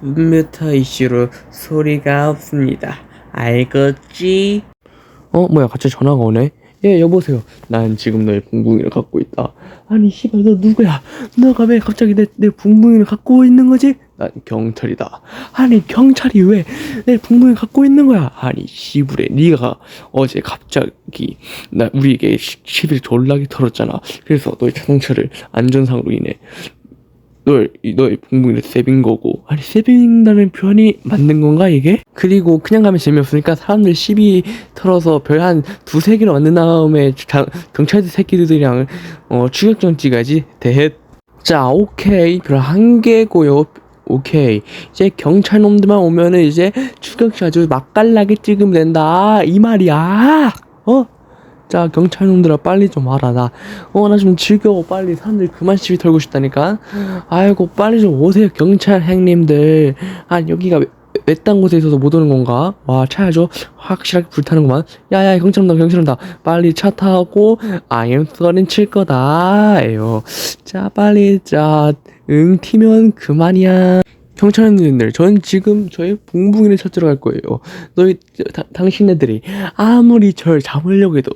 컴퓨터 이슈로 소리가 없습니다. 알겠지? 어 뭐야 갑자기 전화가 오네? 예 여보세요. 난 지금 너의 붕붕이를 갖고 있다. 아니 씨발 너 누구야? 너가 왜 갑자기 내, 내 붕붕이를 갖고 있는 거지? 난 경찰이다. 아니 경찰이 왜 내 붕붕이를 갖고 있는 거야? 아니 씨부레 네가 어제 갑자기 나 우리에게 시- 시비를 졸라게 털었잖아. 그래서 너의 자동차를 안전상으로 인해 널, 이- 너의 붕붕이를 세빈 거고. 아니 세빈다는 표현이 맞는 건가 이게? 그리고 그냥 가면 재미없으니까 사람들 시비 털어서 별 한 두세 개를 만든 다음에 자, 경찰들 새끼들이랑 어, 추격전 찍어야지. 대헷. 자 오케이. 별 한 개고요. 오케이. 이제 경찰 놈들만 오면은 이제 추격전 아주 맛깔나게 찍으면 된다. 이 말이야. 어? 자 경찰 놈들아 빨리 좀 와라. 나 어 나 좀 즐거워. 빨리 사람들 그만 시비 털고 싶다니까. 아이고 빨리 좀 오세요 경찰 행님들. 아 여기가 왜- 외딴 곳에 있어서 못 오는 건가? 와 차야죠. 확실하게 불타는구만. 야 야 경찰 온다 경찰 온다 빨리 차 타고 아이엠 서린 칠 거다. 에요 자 빨리 자 응 튀면 그만이야. 경찰님들 전 지금 저희 붕붕이를 찾으러 갈 거예요. 너희 다- 당신네들이 아무리 절 잡으려고 해도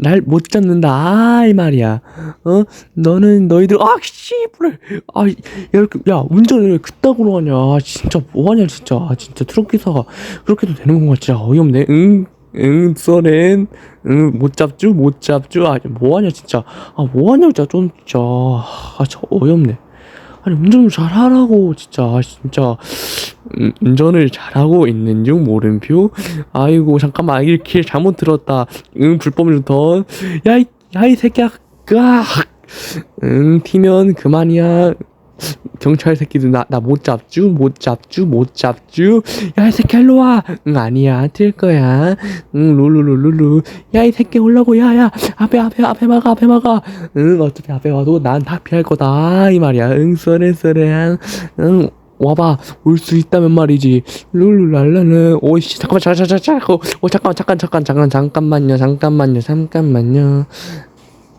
날 못 잡는다. 아, 이 말이야. 어? 너는 너희들 아 씨부레 아 이렇게 야 운전을 왜 그따구로 하냐. 아, 진짜 뭐 하냐 진짜. 아, 진짜 트럭 기사가 그렇게도 되는 건가 진짜 어이없네. 응 응 써렌. 응 못 잡죠 못 잡죠 아 뭐하냐 진짜. 아 뭐하냐 진짜 좀 진짜. 아 저 어이없네. 아니 운전 좀 잘하라고 진짜. 아, 진짜. 음, 운전을 잘하고 있는 중 모름표. 아이고 잠깐만 이렇게 잘못 들었다. 응 불법 유턴 야이 야이 새끼야. 응 튀면 그만이야. 경찰 새끼들 나 나 못 잡쥬 못 잡쥬 못 잡쥬. 야 이 새끼 일로 와응 아니야 튈 거야. 응 룰루룰루루. 야 이 새끼 올라고. 야야 앞에 앞에 앞에 막아 앞에 막아. 응 어차피 앞에 와도 난 다 피할 거다. 이 말이야. 응 쏘레 쏘레 응 와봐 올 수 있다면 말이지. 룰루랄라는 오이씨 잠깐만 잠깐 잠깐 잠깐 어 잠깐 잠깐 잠깐 잠깐 잠깐만요 잠깐만요 잠깐만요.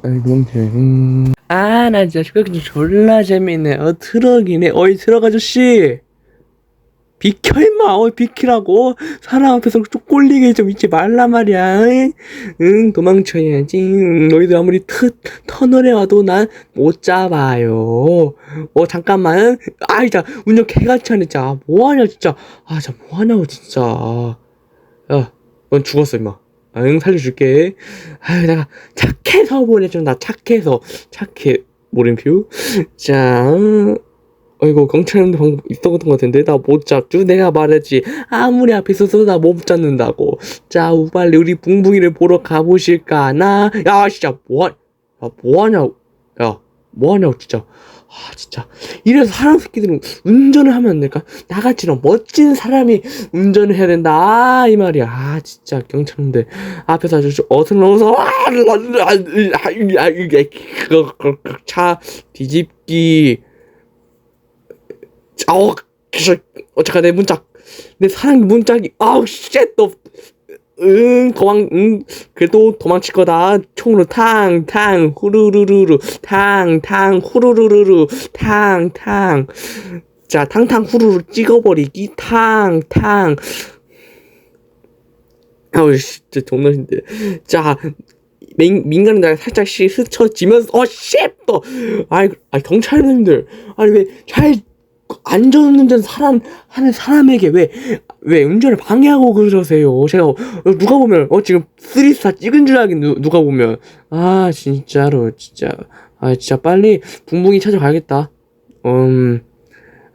너무 음. 아나 진짜 그렇게 졸라 재밌네. 어 트럭이네. 어이 트럭 아저씨 비켜 임마. 어이 비키라고. 사람 앞에서 좀 꼴리게 좀 있지 말라 말이야. 응, 응 도망쳐야지. 응, 너희들 아무리 트, 터널에 와도 난 못 잡아요. 어 잠깐만. 아이 자 운전 개같이 하네 진짜 아, 뭐하냐 진짜. 아 진짜 뭐하냐고 진짜. 야 넌 죽었어 임마. 아, 응 살려줄게. 아유 내가 착해서 보내줘 나 착해서. 착해 모름표. 자 어이구 경찰한테 방금 있었던 것 같은데 나 못 잡죠 내가 말했지 아무리 앞에 있어도 나못 잡는다고 자 빨리 우리 붕붕이를 보러 가보실까 나 야 진짜 뭐하 야 뭐하냐 야 뭐하냐고 진짜 아 진짜 이래서 사람 새끼들은 운전을 하면 안 될까 나같이 이런 멋진 사람이 운전을 해야 된다 아, 이 말이야 아 진짜 경찰님들 앞에서 아주 어슬렁어서 차 뒤집기 아우 어차가 내 문짝. 내 사랑 문짝이 아우 쉣너 응 도망 응. 그래도 도망칠 거다. 총으로 탕탕 후루루루루. 탕탕 후루루루루. 탕탕. 자 탕탕 후루루 찍어버리기. 탕탕. 아우 진짜 존나 힘들 자 민, 민간인 날 살짝씩 스쳐지면서 어쉣또 아이 아 경찰님들. 아니 왜 잘 안전운전 사람 하는 사람에게 왜 왜 운전을 방해하고 그러세요? 제가 어, 누가 보면 어 지금 쓰리스타 찍은 줄 알겠 누, 누가 보면 아 진짜로 진짜 아 진짜 빨리 붕붕이 찾아가야겠다. 음.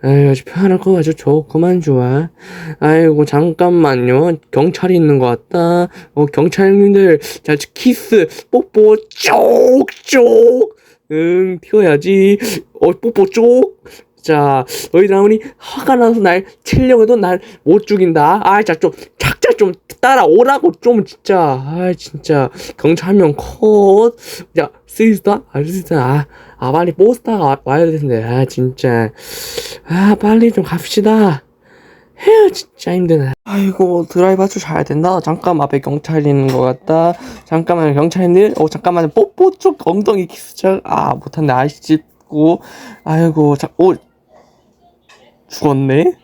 아유, 아주 편할 거 아주 좋구만, 좋아. 아이고, 잠깐만요. 경찰이 있는 것 같다. 어, 경찰님들, 자, 키스, 뽀뽀, 쪽쪽. 응, 튀어야지. 어, 뽀뽀 쪽. 자, 너희들 아무리 화가 나서 날 치려고 해도 날 못 죽인다. 아, 자, 좀, 작자 좀 따라오라고, 좀, 진짜. 아, 진짜. 경찰 한명 컷. 야, 쓰리스타? 아, 쓰리스타. 아, 아, 빨리 포스타가 와- 와야 되는데. 아, 진짜. 아, 빨리 좀 갑시다. 헤어, 진짜 힘드네. 아이고, 드라이브 아주 잘 된다. 잠깐 앞에 경찰 있는 것 같다. 잠깐만, 경찰님. 어, 잠깐만, 뽀뽀 쪽 엉덩이 키스죠. 아, 못한다. 아이씨, 고 아이고, 자, 오, 죽었네?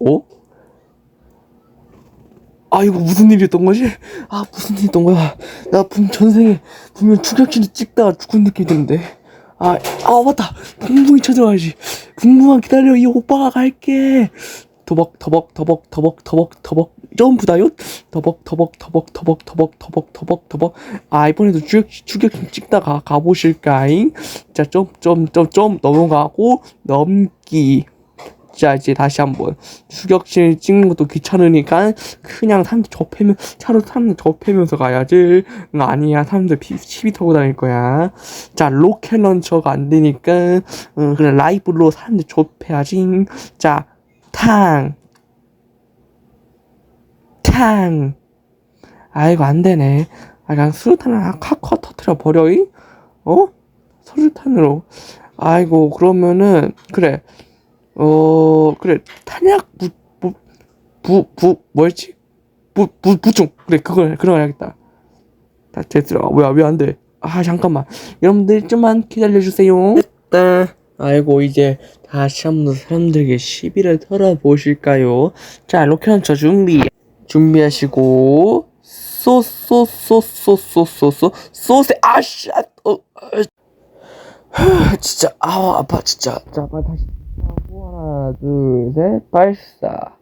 어? 아 이거 무슨 일이었던 거지? 아 무슨 일이었던 거야? 나 분, 전생에 분명 추격신을 찍다가 죽은 느낌이 드는데 아, 아 맞다 붕붕이 찾아와야지 붕붕아 기다려 이 오빠가 갈게 더벅 더벅 더벅 더벅 더벅 더벅 점프다요 더벅 더벅 더벅 더벅 더벅 더벅 더벅 더벅. 아 이번에도 추격, 추격신 찍다가 가보실까잉? 자점점점점 넘어가고 넘기. 자 이제 다시 한번. 추격실 찍는 것도 귀찮으니까 그냥 사람들 접해면 차로 사람들 접해면서 가야지. 응, 아니야. 사람들 피, 시비 타고 다닐 거야. 자 로켓 런처가 안 되니까 응, 그냥 라이브로 사람들 접해야지. 자탕 탕 아이고 안 되네. 아 그냥 수류탄을 확확 터트려 버려잉 어? 수류탄으로. 아이고 그러면은 그래. 어 그래. 탄약 부 부부 뭐였지? 부 부 부중 그래 그걸 거 해야겠다. 다 됐어. 뭐야 왜 안 돼? 아 잠깐만. 여러분들 좀만 기다려 주세요. 됐다. 아이고 이제 다시 한번 사람들에게 시비를 털어보실까요? 자 로켓 런처 준비 준비하시고 쏘쏘쏘쏘쏘쏘쏘 쏘세 아씨 아, 어, 어. 진짜 아우 아파 진짜. 자 빨리 다시. 하나 둘셋 발사.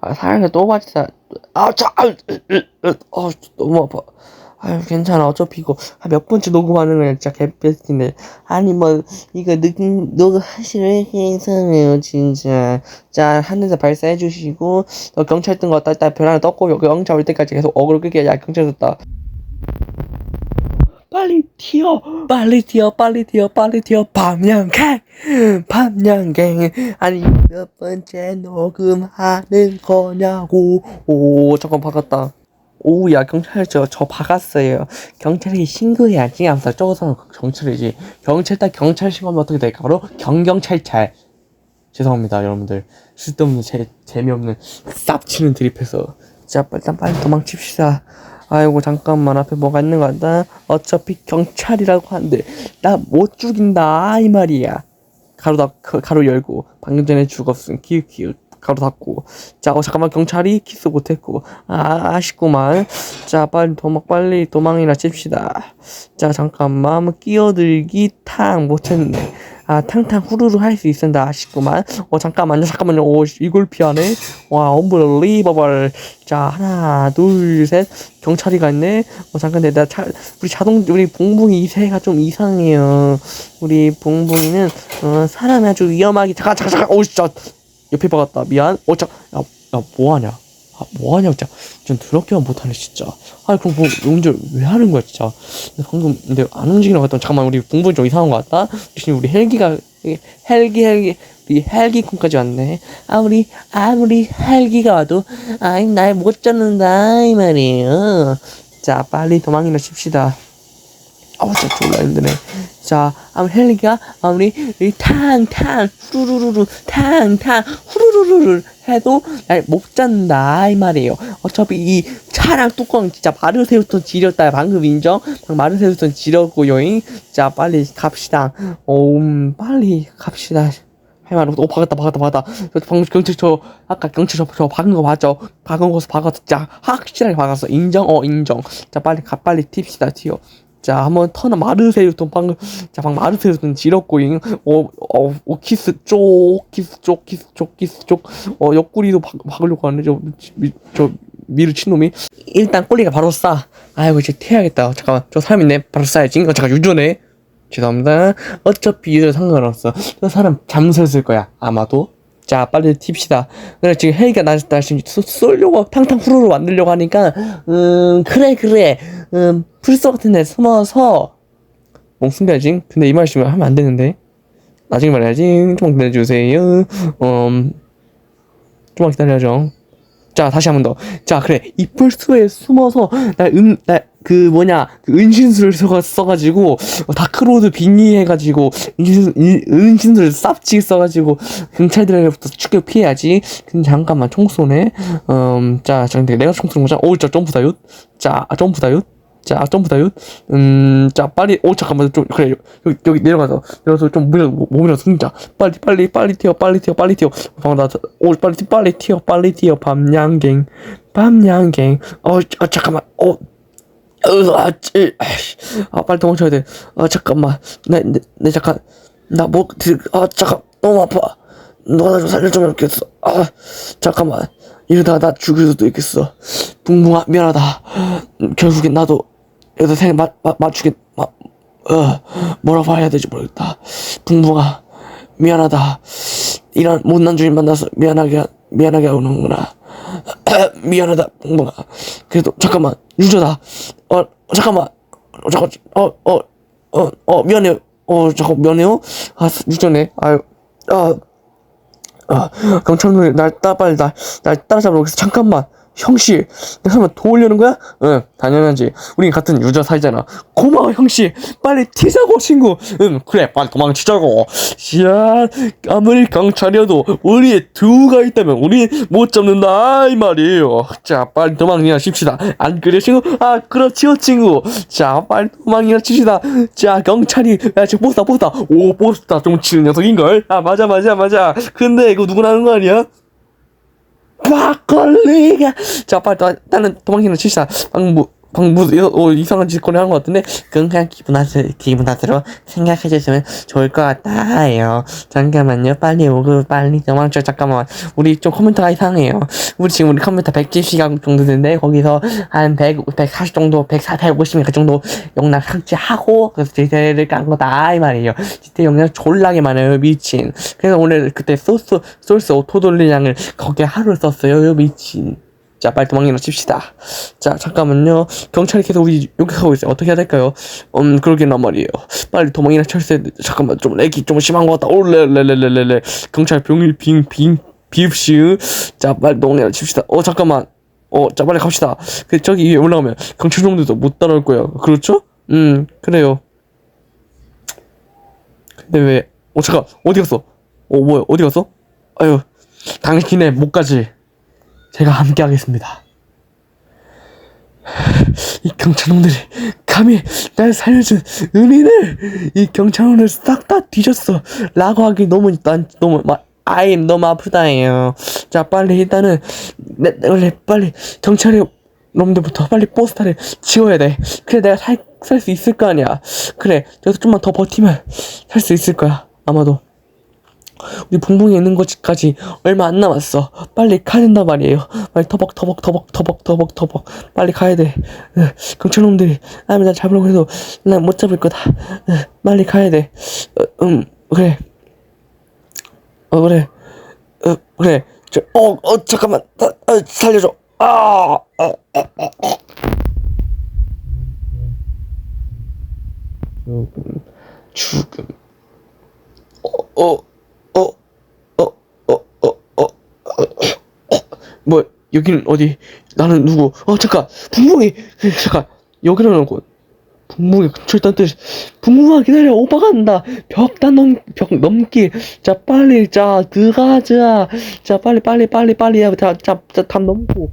아 사랑해 또 발사. 아자 아, 으, 어, 너무 아파 아유 괜찮아. 어차피 이거 한몇 번째 녹음하는 거야 진짜 개패스인데. 아니 뭐 이거 녹음 녹음 하시는 왜 이렇게 이상해요 진짜. 자 하늘에서 발사해 주시고 너 경찰 뜬거 왔다 있다 별 하나 떴고 경찰 올 때까지 계속 어그로 끌게. 야 경찰 떴다. 빨리 튀어. 빨리 튀어 빨리 튀어 빨리 튀어. 밤양갱 밤양갱. 아니 몇 번째 녹음하는 거냐고. 오 잠깐 박았다 오야 경찰 저, 저 박았어요. 경찰에 신고해야지 하면서 저거서 경찰이지 경찰 딱 경찰 신고하면 어떻게 될까? 바로 경경찰찰. 죄송합니다 여러분들. 쓸데없는 재, 재미없는 쌉치는 드립해서. 자 일단 빨리 도망칩시다. 아이고 잠깐만. 앞에 뭐가 있는 거 같다? 어차피 경찰이라고 하는데 나 못 죽인다 이 말이야. 가로 닫 가로 열고 방금 전에 죽었음. 키읔 키읔 가로 닫고. 자 어 잠깐만. 경찰이 키스 못했고. 아 아쉽구만. 자 빨리 도망 빨리 도망이나 칩시다. 자 잠깐만 뭐 끼어들기 탕 못했네. 아 탕탕 후루루 할 수 있었다 아쉽구만. 어 잠깐만요 잠깐만요. 오 이걸 피하네? 와 언블리버블 자 하나 둘 셋. 경찰이가 있네. 어 잠깐 내가 차 우리 자동 우리 봉봉이 이세가 좀 이상해요. 우리 봉봉이는 어 사람이 아주 위험하게 잠깐 잠깐 잠깐. 오 진짜 옆에 박았다. 미안. 어 자 야 야, 뭐하냐? 아 뭐하냐 진짜. 좀 더럽게만 못하네 진짜. 아 그럼 뭐 운전 왜 하는 거야 진짜? 방금 근데 안 움직이는 것 같다 잠깐만 우리 봉봉이 좀 이상한 것 같다? 지금 우리 헬기가 헬기 헬기 우리 헬기콘까지 왔네. 아무리 아무리 헬기가 와도 아이 날 못 잡는다 이 말이에요. 자 빨리 도망이나 칩시다 아우 진짜 졸라 힘드네 자 아무리 헬기가 아무리 이 탕탕 후루루루 탕탕 후루루루를 해도 날못 잡는다 이 말이에요 어차피 이 차량 뚜껑 진짜 마르세우스턴 지렸다 방금 인정 방금 마르세우스턴 지렸고요잉 자 빨리 갑시다 오 음, 빨리 갑시다 할말 없어. 오, 박았다, 박았다, 박았다. 저 방금 경찰 저, 아까 경찰 저, 저 박은 거 맞죠? 박은 거서 박았어. 자, 확실하게 박았어. 인정? 어, 인정. 자, 빨리 가, 빨리 팁시다, 튀어. 자, 한번 턴은 마르세요. 또 방금, 자, 방금 마르세요. 좀 지렸고, 잉. 어, 어, 어, 키스 쪽, 키스 쪽, 키스 쪽, 키스 쪽. 어, 옆구리도 박, 박으려고 하네. 저, 미, 저, 미르친 놈이. 일단 꼬리가 바로 싸. 아이고, 이제 태야겠다. 잠깐만, 저 사람 있네. 바로 싸야지. 어, 잠깐, 유전해. 죄송합니다. 어차피 유전 상관없어. 저 사람 잠수했을 거야. 아마도. 자, 빨리 팁시다. 그래, 지금 헬기가 나왔다. 지금 쏘, 쏘려고, 탕탕 후루루 만들려고 하니까, 음, 그래, 그래. 음, 풀소 같은 데 숨어서, 멍 숨겨야지. 근데 이 말 지금 하면 안 되는데. 나중에 말해야지. 좀만 기다려주세요. 음, 좀만 기다려야죠. 자, 다시 한 번 더. 자, 그래. 이 풀소에 숨어서, 날 음, 날, 그 뭐냐, 그 은신술을 써가, 어, 다크로드 빙의 해가지고, 은신술, 인- 은신술을 쌉지 써가지고, 경찰들에게부터 추격 피해야지. 근데 잠깐만, 총 쏘네. 음, 자, 자, 근데 내가 총 쏘는 거잖아. 오, 자, 점프다윷. 자, 아, 점프다윷. 자 점프다 요 음 자 빨리 오 잠깐만 좀 그래 여기 여기 내려가서 내려서 좀 몸이라 몸이라 숨자 빨리 빨리 빨리 튀어 빨리 튀어 빨리 튀어 방금 나오 빨리 튀어 빨리 튀어 빨리 튀어 밤양갱 밤양갱 어 아, 잠깐만 어 으아, 찌. 아, 빨리 도망쳐야 돼. 아, 잠깐만. 내, 내, 내 잠깐. 나 목, 들, 아, 잠깐. 너무 아파. 너나 좀 살려주면 좋겠어. 아, 잠깐만. 이러다가 나 죽을 수도 있겠어. 붕붕아, 미안하다. 음, 결국엔 나도 여기서 생 맞, 맞, 맞추겠, 마, 어, 뭐라고 해야 될지 모르겠다. 붕붕아, 미안하다. 이런 못난 주인 만나서 미안하게, 미안하게 하는구나. 미안하다, 붕붕아. 그래도, 잠깐만, 유저다. 어, 잠깐만. 어, 잠깐, 어, 어, 어, 어, 미안해요. 어, 잠깐, 미안해요. 아, 유저네. 아유, 아, 아, 경찰분이 날 따, 빨리 날, 날 따라잡으러 오겠어. 잠깐만. 형씨, 내가 설마 도우려는 거야? 응, 당연하지. 우린 같은 유저 사이잖아. 고마워, 형씨. 빨리 튀자고, 친구. 응, 그래, 빨리 도망치자고. 야, 아무리 경찰이어도 우리의 두가 있다면 우리 못 잡는다, 이 말이에요. 자, 빨리 도망이나 칩시다. 안 그래, 친구? 아, 그렇지요, 친구. 자, 빨리 도망이나 칩시다. 자, 경찰이, 야, 지금 보스다, 보스다. 오, 보스다. 좀 치는 녀석인걸? 아, 맞아, 맞아, 맞아. 근데 이거 누구나 하는 거 아니야? バカリーがじゃあパイと、ただ、友達の小さ、あの、 방금 뭐 어, 이상한 짓거리 한 것 같은데 그건 그냥 기분 탓으로 기분 탓으로 생각해 주시면 좋을 것 같아요. 잠깐만요. 빨리 오고 빨리 도망쳐. 잠깐만. 우리 좀 컴퓨터가 이상해요. 우리 지금 우리 컴퓨터 170시간 정도 되는데 거기서 한 100, 140 정도 140, 150몇 그 정도 용량 삭제하고 그래서 디테일을 깐 거다 이 말이에요. 디테일 용량 졸라게 많아요 미친. 그래서 오늘 그때 소스 소스 오토 돌리량을 거기에 하루 썼어요 미친 자 빨리 도망이나 칩시다. 자 잠깐만요. 경찰이 계속 우리 욕하고 있어요. 어떻게 해야 될까요? 음 그러게난 말이에요. 빨리 도망이나 돼. 잠깐만 좀 렉이 좀 심한 것 같다. 올레레레레레레 경찰 병일 빙빙 비읍시 자 빨리 도망이나 칩시다. 어 잠깐만. 어 자 빨리 갑시다. 그 저기 위에 올라가면 경찰분들도 못 따라올 거예요. 그렇죠? 음 그래요. 근데 왜 어 잠깐. 어디 갔어? 어 뭐야? 어디 갔어? 아유 당신의 목까지 제가 함께 하겠습니다. 이 경찰놈들이 감히 날 살려준 은인을 이 경찰놈을 싹다 뒤졌어. 라고 하기 너무 난 너무 막 아임 너무 아프다예요. 자 빨리 일단은 내, 내 원래 빨리 경찰이 놈들부터 빨리 포스터를 지워야 돼. 그래 내가 살살수 있을 거 아니야. 그래 여기서 좀만 더 버티면 살 수 있을 거야 아마도 우리 붕붕이 있는 곳까지 얼마 안 남았어. 빨리 가야 된단 말이에요. 빨리 터벅 터벅 터벅 터벅 터벅 터벅 빨리 가야 돼. 으, 경찰놈들이 아니 날 잡으려고 해도 난 못 잡을 거다. 으, 빨리 가야 돼. 어, 음 그래. 어 그래. 어 그래. 저 어 어, 잠깐만 나, 어, 살려줘. 아. 아, 아, 아, 아. 죽음 죽음 어, 어, 어, 어, 어, 어, 어, 어, 뭐, 여기는 어디, 나는 누구, 어, 잠깐, 붕붕이, 잠깐, 여기라는 곳. 근처에 있다는 뜻, 붕붕아 기다려, 오빠가 간다. 벽다 넘, 벽 넘기. 자, 빨리, 자, 들어가자. 자, 빨리, 빨리, 빨리, 빨리, 야, 자, 자, 자, 담 넘고.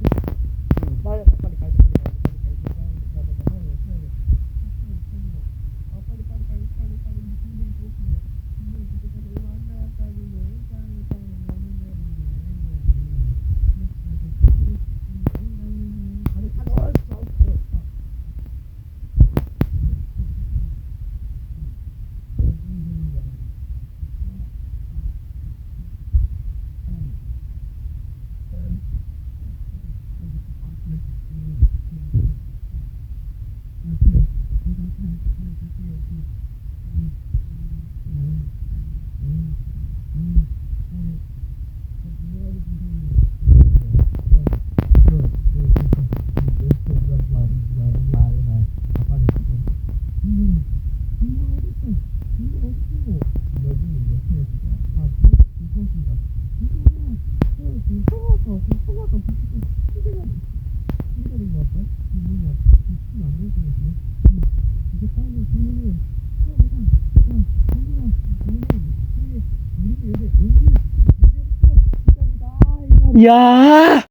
Yeah!